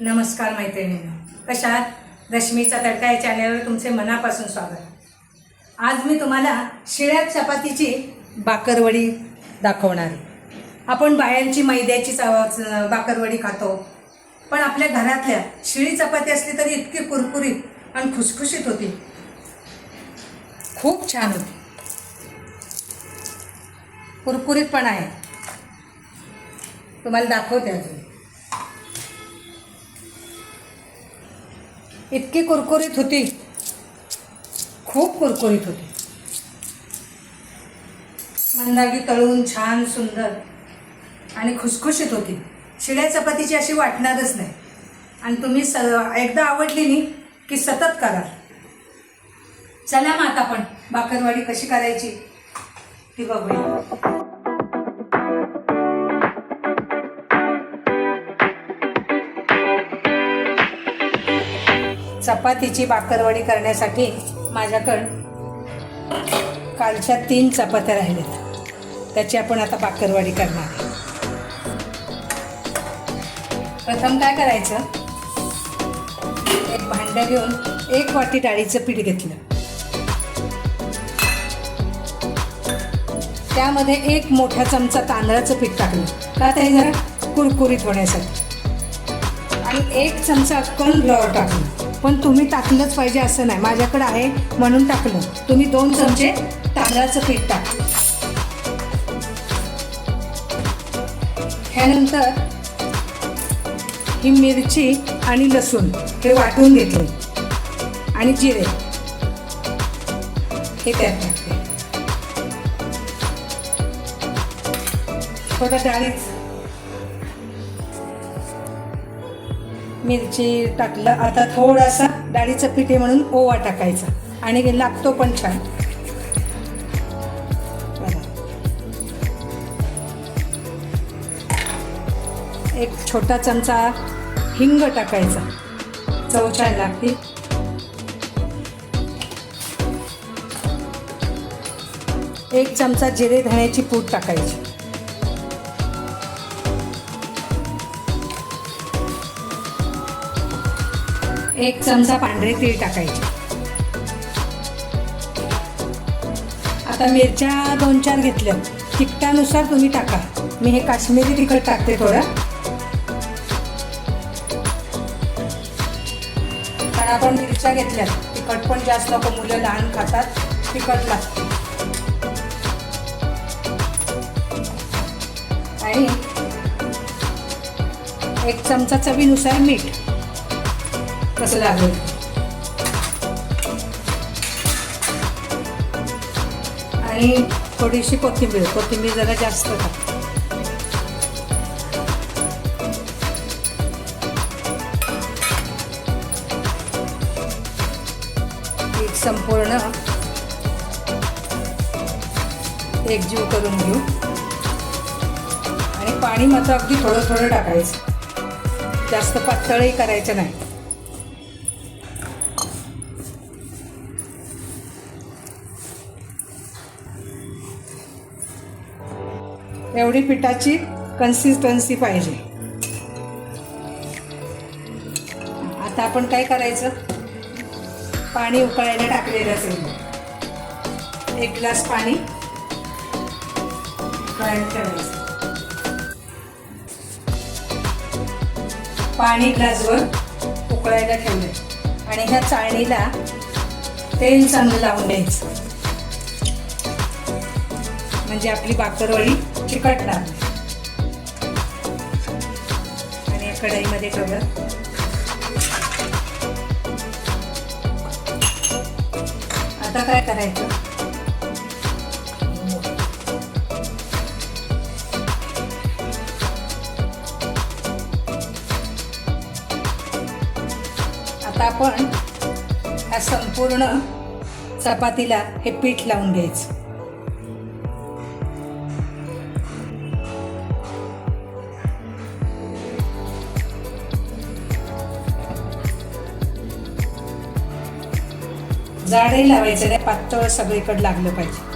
नमस्कार मैत्रिणींनो. कशा रश्मीचा तडका या चॅनलवर तुमचे मनापासून स्वागत. आज मी तुम्हाला शिळ्या चपातीची बाकरवडी दाखवणार आहे. आपण बायांची मैद्याची चव- बाकरवडी खातो. पण आपल्या घरातल्या शिळी चपाती असली तरी इतकी कुरकुरीत आणि खुसखुशीत होती. खूप छान होती. कुरकुरीत पण आहे. तुम्हाला दाखवते अजून. इतकी कुरकुरीत होती. खूप कुरकुरीत होती. मंदागी तळून छान सुंदर आणि खुसखुशीत होती. शिळ्या चपातीची अशी वाटणारच नाही. आणि तुम्ही स एकदा आवडली नी की सतत करा चला मग आता पण बाकरवाडी कशी करायची ती बघूया. चपातीची बाकरवडी करण्यासाठी माझ्याकडं कालच्या तीन चपात्या राहिल्यात. त्याची आपण आता बाकरवडी करणार आहे. प्रथम काय करायचं? एक भांडं घेऊन एक वाटी डाळीचं पीठ घेतलं. त्यामध्ये एक मोठा चमचा तांदळाचं पीठ टाकलं. का ते जरा? कुरकुरीत होण्यासाठी. आणि एक चमचा अक्कल फ्लॉवर टाकलं. पण तुम्ही टाकलंच पाहिजे असं नाही. माझ्याकडे आहे म्हणून टाकलं. तुम्ही दोन चमचे तांदळाचं पीठ टाका. ह्यानंतर ही मिरची आणि लसूण हे वाटून घेतले. आणि जिरे. हे त्यात टाकते. थोडं डाळीत मिरची टाकलं. आता थोडासा डाळीचं पिठे म्हणून ओवा टाकायचा. आणि लागतो पण छान. एक छोटा चमचा हिंग टाकायचा. चव छान लागते. एक चमचा जिरे धण्याची पूड टाकायची. एक चमचा पांढरे तीळ टाकायचे. आता मिरच्या दोन चार घेतल्या. तिखटानुसार तुम्ही टाका. मी हे काश्मीरी तिखट टाकते थोडं. कारण आपण मिरच्या घेतल्या तिखट पण जास्त नको मुलं लहान खातात तिखट लागते आणि एक चमचा चवीनुसार मीठ. कसं लागेल? आणि थोडीशी कोथिंबीर कोथिंबीर जरा जास्त टाक. एक संपूर्ण एकजीव करून घेऊ. आणि पाणी मात्र अगदी थोडं थोडं टाकायचं. जास्त पातळही करायचं नाही. एवढी पिठाची कन्सिस्टन्सी पाहिजे. आता आपण काय करायचं? पाणी उकळायला टाकलेलं असेल. एक ग्लास पाणी उकळायला ठेवायचं. पाणी ग्लासवर उकळायला ठेवलं. आणि ह्या चाळणीला तेल चांगलं लावून द्यायचं. म्हणजे आपली बाकरवळी चिकट नाही. आणि या कढईमध्ये कवर आता काय करायचं? आता आपण ह्या संपूर्ण चपातीला हे पीठ लावून घ्यायचं. जाडही लावायचं नाही पातळ सगळीकडे लागलं पाहिजे.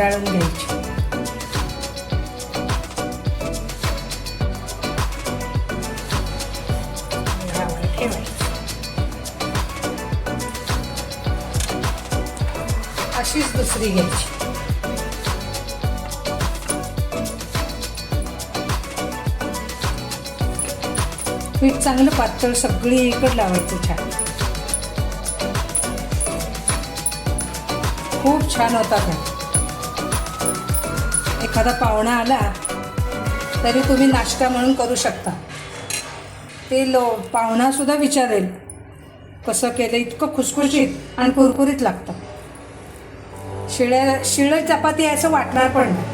गुंडाळून घ्यायची. ठेवायची. अशीच दुसरी घ्यायची. पीठ चांगलं पातळ सगळी इकड लावायचं छान. खूप छान होता का एखादा पाहुणा आला तरी तुम्ही नाश्ता म्हणून करू शकता. ते लो पाहुणासुद्धा विचारेल कसं केलं इतकं खुसखुशीत आणि कुरकुरीत लागतं. शिळ्या शिळ चपाती असं वाटणार पण नाही.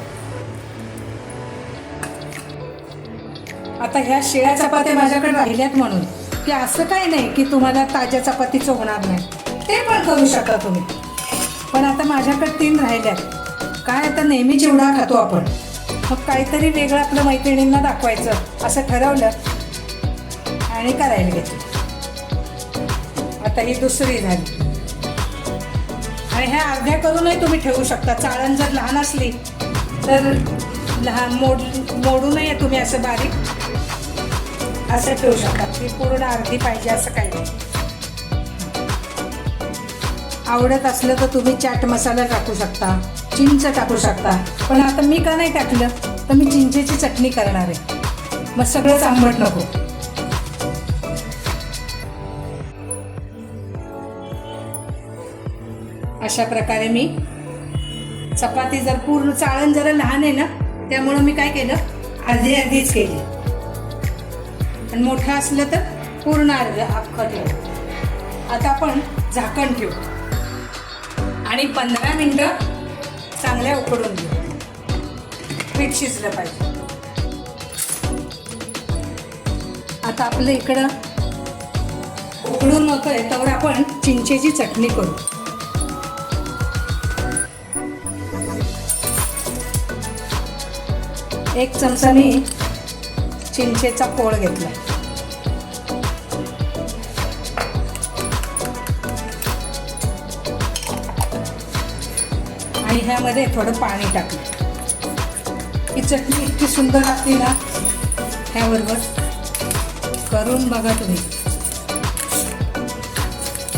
आता ह्या शिळ्या चपात्या माझ्याकडे राहिल्यात म्हणून की असं काही नाही की तुम्हाला ताज्या चपातीचं होणार नाही. ते पण करू शकता तुम्ही. पण आता माझ्याकडे तीन राहिल्यात. काय आता नेहमी चिवडा खातो आपण? मग काहीतरी वेगळं आपल्या मैत्रिणींना दाखवायचं असं ठरवलं आणि करायला घेतलं. आता ही दुसरी झाली. आणि ह्या अर्ध्या करूनही तुम्ही ठेवू शकता. चाळण जर लहान असली तर लहान मोड मोडू नये तुम्ही असं बारीक असं ठेवू शकता. ती पूर्ण अर्धी पाहिजे असं काही नाही. आवडत असलं तर तुम्ही चाट मसाला टाकू शकता. चिंच टाकू शकता. पण आता मी का नाही टाकलं? तर मी चिंचेची चटणी करणार आहे. मग सगळंच आंबट नको. अशा प्रकारे मी चपाती जर पूर्ण चाळण जरा लहान आहे ना त्यामुळं मी काय केलं? अर्धी अर्धीच केली. आणि मोठं असलं तर पूर्ण अर्ध अख्खं ठेव आता आपण झाकण ठेवू. आणि पंधरा मिनटं चांगल्या उकडून घेऊ पीठ शिजलं पाहिजे. आता आपलं इकडं उकडून होतंय त्यावर आपण चिंचेची चटणी करू. एक चमचा मी चिंचेचा पोळ घेतला ह्यामध्ये थोडं पाणी टाकलं. ही चटणी इतकी सुंदर लागते ना ह्याबरोबर. करून बघा तुम्ही.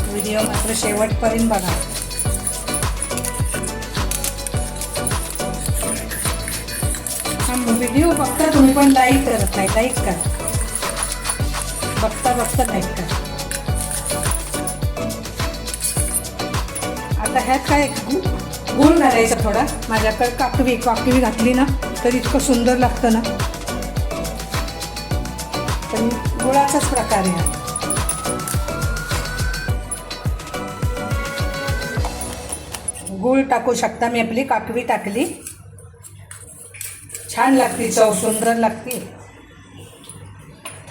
व्हिडिओ मात्र शेवटपर्यंत बघा. व्हिडिओ बघता तुम्ही पण लाईक करत नाही लाईक करा. बघता बघता लाईक करा. आता ह्यात काय गुळ घालायचा थोडा. माझ्याकडे काकवी काकवी घातली ना तर इतकं सुंदर लागतं ना. पण गुळाचाच प्रकार आहे गूळ गुळ टाकू शकता मी आपली काकवी टाकली. छान लागते चव सुंदर लागते.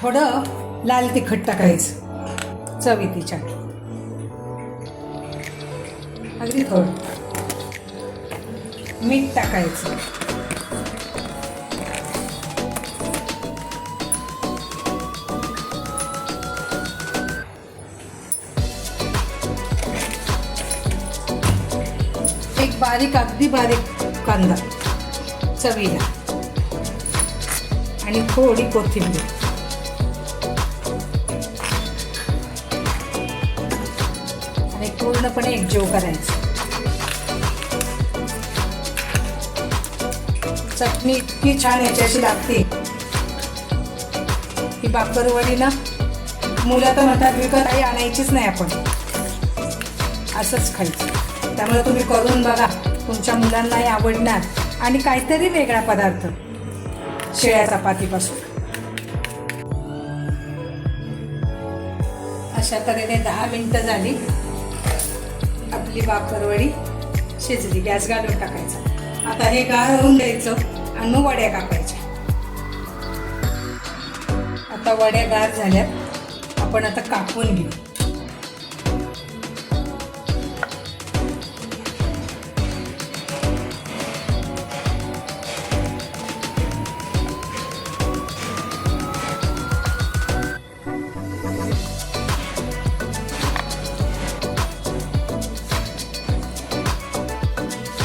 थोडं लाल तिखट टाकायचं चवी तिच्या अगदी थोडं. मीठ टाकायचं. एक बारीक अगदी बारीक कांदा चवीला. आणि थोडी कोथिंबीर. आणि पूर्णपणे एकजीव करायचं. चटणी इतकी छान याच्याशी लागते. ही बाकरवडी ना मुलं तर म्हणतात विकत आई आणायचीच नाही आपण. असंच खायचं. त्यामुळे तुम्ही करून बघा तुमच्या मुलांनाही आवडणार. आणि काहीतरी वेगळा पदार्थ शिळ्या चपातीपासून. अशा तऱ्हेने दहा मिनटं झाली. आपली बाकरवडी शिजली. गॅस घालून टाकायचा. आता हे गार होऊन द्यायचं आणि मग वड्या कापायच्या. आता वड्या गार झाल्यात. आपण आता कापून घेऊ.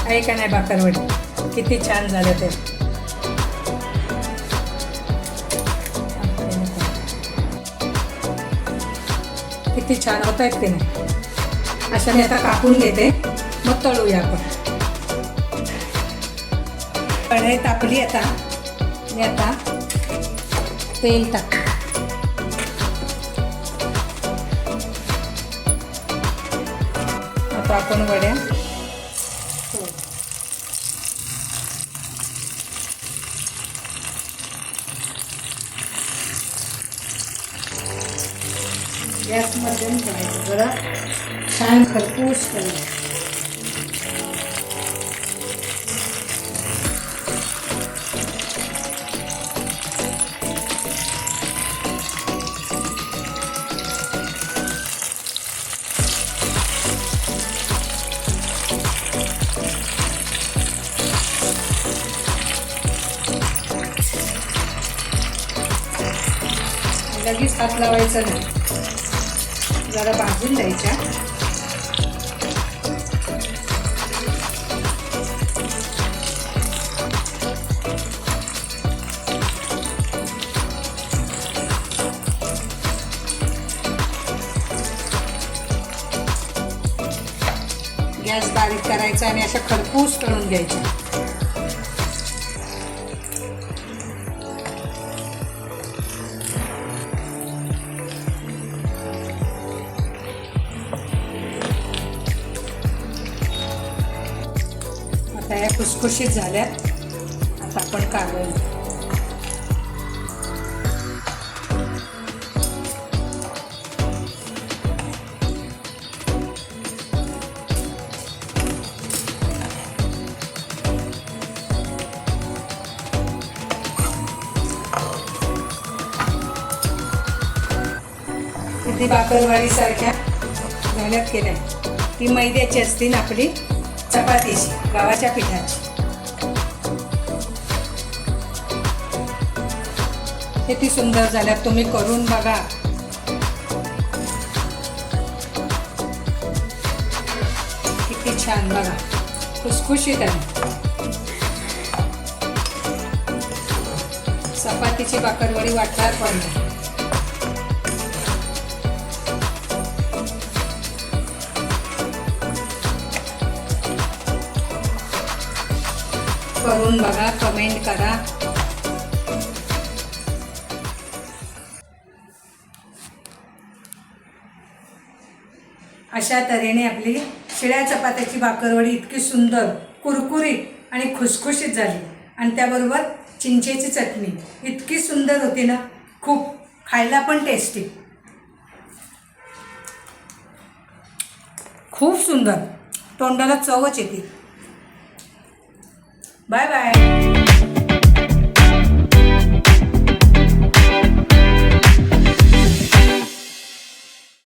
आहे का नाही बाकरवडी किती छान झालं ते. किती छान होत आहेत की नाही? अशा मी आता कापून घेते. मग तळूया आपण. कढई तापली आता. मी आता तेल टाक. आता आपण वड्या हो. गॅस मध्यम ठेवायचं जरा छान खरपूस करायचं लगेच हात लावायचा नाही. जरा भाजून द्यायच्या. गॅस बारीक करायचा आणि अशा खरपूस तळून घ्यायच्या. आता या खुसखुशीत झाल्यात. आता आपण काढूया. किती बाकरवाडी सारख्या केल्या ती मैद्याची असतील ना आपली. चपातीची गव्हाच्या पिठाची. किती सुंदर झाल्यात तुम्ही करून बघा. किती छान बघा. खुसखुशीत आहे. चपातीची बाकरवडी वाटणार पण नाही. करून बघा कमेंट करा. अशा तऱ्हेने आपली शिळ्या चपात्याची भाकरवडी इतकी सुंदर कुरकुरीत आणि खुसखुशीत झाली. आणि त्याबरोबर चिंचेची चटणी. इतकी सुंदर होती ना. खूप खायला पण टेस्टी खूप सुंदर. तोंडाला चवच येते. Bye bye.